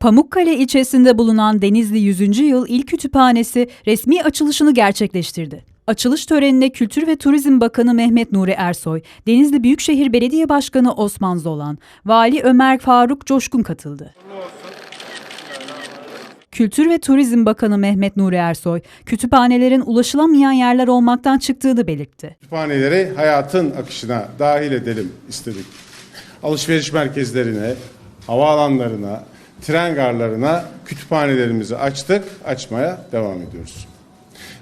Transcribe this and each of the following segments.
Pamukkale ilçesinde bulunan Denizli 100. Yıl İl Kütüphanesi resmi açılışını gerçekleştirdi. Açılış törenine Kültür ve Turizm Bakanı Mehmet Nuri Ersoy, Denizli Büyükşehir Belediye Başkanı Osman Zolan, Vali Ömer Faruk Coşkun katıldı. Kültür ve Turizm Bakanı Mehmet Nuri Ersoy, kütüphanelerin ulaşılamayan yerler olmaktan çıktığını belirtti. Kütüphaneleri hayatın akışına dahil edelim istedik. Alışveriş merkezlerine, havaalanlarına, tren garlarına kütüphanelerimizi açtık, açmaya devam ediyoruz.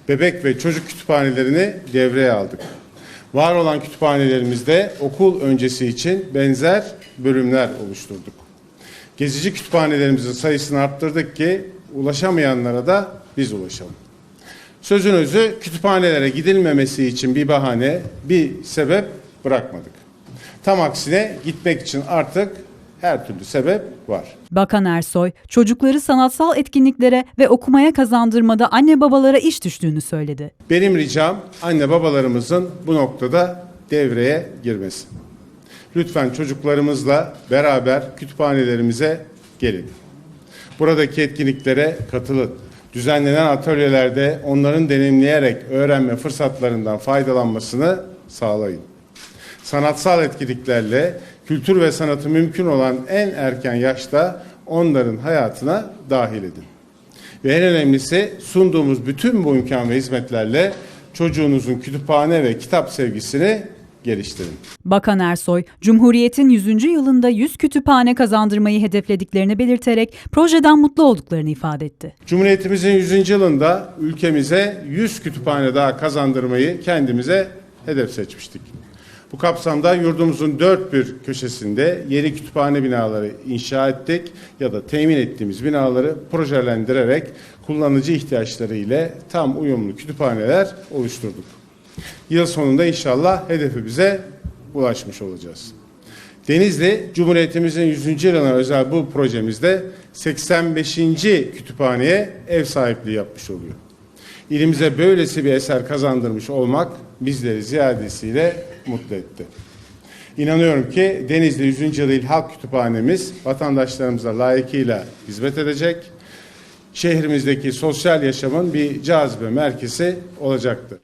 Bebek ve çocuk kütüphanelerini devreye aldık. Var olan kütüphanelerimizde okul öncesi için benzer bölümler oluşturduk. Gezici kütüphanelerimizin sayısını arttırdık ki ulaşamayanlara da biz ulaşalım. Sözün özü kütüphanelere gidilmemesi için bir bahane, bir sebep bırakmadık. Tam aksine gitmek için artık her türlü sebep var. Bakan Ersoy, çocukları sanatsal etkinliklere ve okumaya kazandırmada anne babalara iş düştüğünü söyledi. Benim ricam anne babalarımızın bu noktada devreye girmesi. Lütfen çocuklarımızla beraber kütüphanelerimize gelin. Buradaki etkinliklere katılın. Düzenlenen atölyelerde onların deneyimleyerek öğrenme fırsatlarından faydalanmasını sağlayın. Sanatsal etkinliklerle kültür ve sanatı mümkün olan en erken yaşta onların hayatına dahil edin. Ve en önemlisi sunduğumuz bütün bu imkan ve hizmetlerle çocuğunuzun kütüphane ve kitap sevgisini geliştirin. Bakan Ersoy, Cumhuriyet'in 100. yılında 100 kütüphane kazandırmayı hedeflediklerini belirterek projeden mutlu olduklarını ifade etti. Cumhuriyetimizin 100. yılında ülkemize 100 kütüphane daha kazandırmayı kendimize hedef seçmiştik. Bu kapsamda yurdumuzun dört bir köşesinde yeni kütüphane binaları inşa ettik ya da temin ettiğimiz binaları projelendirerek kullanıcı ihtiyaçları ile tam uyumlu kütüphaneler oluşturduk. Yıl sonunda inşallah hedefimize ulaşmış olacağız. Denizli, Cumhuriyetimizin 100. yılına özel bu projemizde 85. kütüphaneye ev sahipliği yapmış oluyor. İlimize böylesi bir eser kazandırmış olmak bizleri ziyadesiyle mutlu etti. İnanıyorum ki Denizli 100. Yıl Halk Kütüphanemiz vatandaşlarımıza layıkıyla hizmet edecek. Şehrimizdeki sosyal yaşamın bir cazibe merkezi olacaktır.